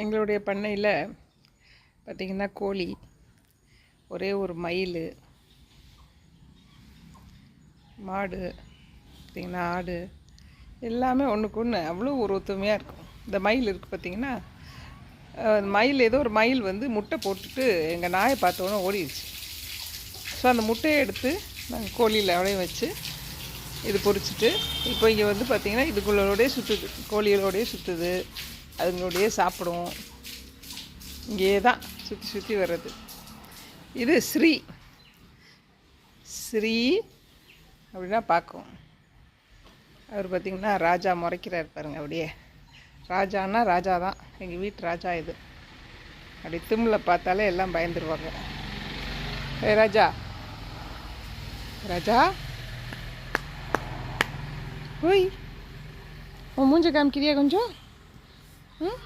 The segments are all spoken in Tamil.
எங்களுடைய பண்ணையில் பார்த்திங்கன்னா கோழி ஒரே ஒரு மயில் மாடு பார்த்திங்கன்னா ஆடு எல்லாமே ஒன்றுக்கு ஒன்று அவ்வளோ ஒரு ஒத்துமையாக இருக்கும். இந்த மயில் இருக்குது பார்த்திங்கன்னா மயில் ஏதோ ஒரு மயில் வந்து முட்டை போட்டுட்டு எங்கள் நாயை பார்த்தோன்னே ஓடிடுச்சு. ஸோ அந்த முட்டையை எடுத்து நாங்கள் கோழியில் அப்படியே வச்சு இது பொறிச்சிட்டு இப்போ இங்கே வந்து பார்த்திங்கன்னா இதுக்குள்ளோடயே சுற்றுது கோழிகளோடய சுற்றுது அதுங்களோடையே சாப்பிடுவோம். இங்கேயே தான் சுற்றி சுற்றி வர்றது. இது ஸ்ரீ. ஸ்ரீ அப்படின்னா பார்க்கும் அவர் பார்த்திங்கன்னா ராஜா முறைக்கிறார் பாருங்க அப்படியே. ராஜான்னா ராஜா தான். எங்கள் வீட்டு ராஜா இது. அப்படி தும்மில் பார்த்தாலே எல்லாம் பயந்துருவாங்க. ஏ ராஜா. ராஜா. ஓய். உன் மூஞ்ச காமிக்கிறியா கொஞ்சம்? ம்?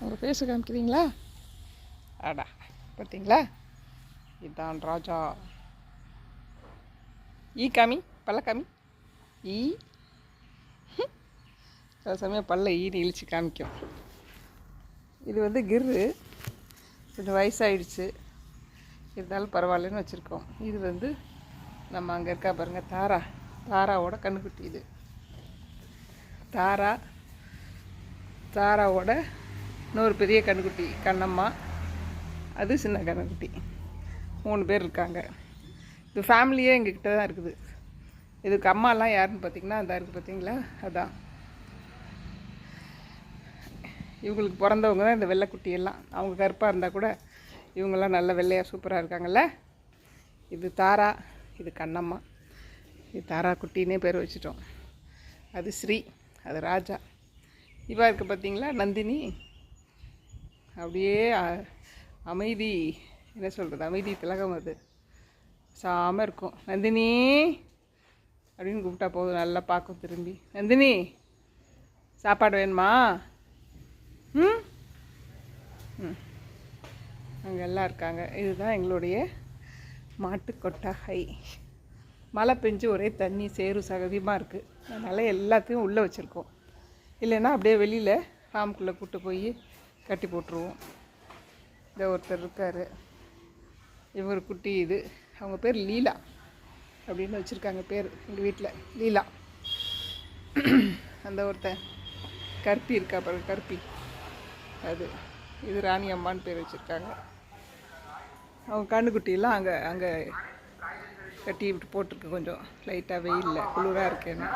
ஒரு பேச காமிக்கிறீங்களா? அடா பார்த்தீங்களா இதுதான் ராஜா. ஈ காமி பல்ல காமி. ஈ. சில சமயம் பல்ல ஈ இழிச்சு காமிக்கும். இது வந்து கிர்ரு. கொஞ்சம் வயசாயிடுச்சு. இருந்தாலும் பரவாயில்லன்னு வச்சுருக்கோம். இது வந்து நம்ம அங்கே இருக்கா பாருங்கள் தாரா. தாராவோட கண்ணுக்குட்டி இது. தாரா. தாராவோட இன்னொரு பெரிய கண்ணுக்குட்டி கண்ணம்மா. அது சின்ன கண்ணுக்குட்டி. மூணு பேர் இருக்காங்க. இது ஃபேமிலியே எங்ககிட்ட தான் இருக்குது. இதுக்கு அம்மாலாம் யாருன்னு பார்த்தீங்கன்னா அந்த இருக்குது பார்த்தீங்களா? அதான். இவங்களுக்கு பிறந்தவங்க தான் இந்த வெள்ளைக்குட்டியெல்லாம் அவங்க கருப்பாக இருந்தால் கூட இவங்கெல்லாம் நல்ல வெள்ளையாக சூப்பராக இருக்காங்கல்ல? இது தாரா இது கண்ணம்மா. இது தாரா குட்டினே பேர் வச்சிட்டோம். அது ஸ்ரீ அது ராஜா. இவா இருக்க பார்த்தீங்களா நந்தினி. அப்படியே அமைதி. என்ன சொல்கிறது அமைதி திலகம் அது. சாம இருக்கும். நந்தினி! அப்படின்னு கூப்பிட்டா போதும். நல்லா பார்க்கும் திரும்பி. நந்தினி! சாப்பாடு வேணுமா? ம்? ம். அங்கே எல்லாம் இருக்காங்க. இதுதான் எங்களுடைய மாட்டு மழை பெஞ்சு ஒரே தண்ணி சேரு சகதியமாக இருக்குது அதனால் எல்லாத்தையும் உள்ளே வச்சுருக்கோம். இல்லைன்னா அப்படியே வெளியில் ஃபார்முக்குள்ளே கூட்டு போய் கட்டி போட்டுருவோம். இந்த ஒருத்தர் இருக்கார். இவர் குட்டி இது. அவங்க பேர் லீலா அப்படின்னு வச்சுருக்காங்க பேர் எங்கள் வீட்டில் லீலா. அந்த ஒருத்தன் கருப்பி இருக்கா பாருங்க கருப்பி. அது இது ராணி அம்மான்னு பேர் வச்சுருக்காங்க. அவங்க கண்ணுக்குட்டியெல்லாம் அங்கே அங்கே கட்டி விட்டு போட்டிருக்கு கொஞ்சம். லைட்டாக வெயிலில் குளிராக இருக்கேன்னு